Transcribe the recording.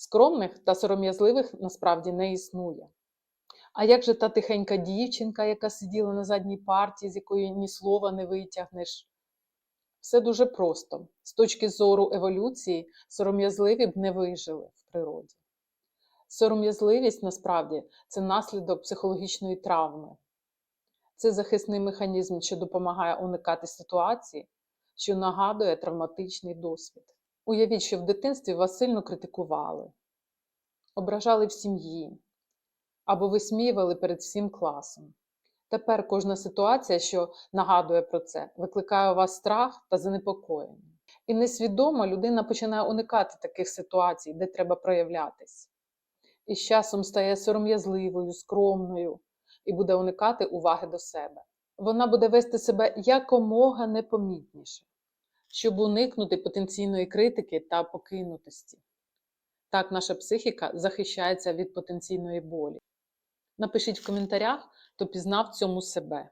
Скромних та сором'язливих насправді не існує. А як же та тихенька дівчинка, яка сиділа на задній парті, з якої ні слова не витягнеш? Все дуже просто. З точки зору еволюції, сором'язливі б не вижили в природі. Сором'язливість насправді це наслідок психологічної травми. Це захисний механізм, що допомагає уникати ситуації, що нагадує травматичний досвід. Уявіть, що в дитинстві вас сильно критикували, ображали в сім'ї або висміювали перед всім класом. Тепер кожна ситуація, що нагадує про це, викликає у вас страх та занепокоєння. І несвідомо людина починає уникати таких ситуацій, де треба проявлятись. І з часом стає сором'язливою, скромною і буде уникати уваги до себе. Вона буде вести себе якомога непомітніше, щоб уникнути потенційної критики та покинутості. Так наша психіка захищається від потенційної болі. Напишіть в коментарях, хто пізнав цьому себе.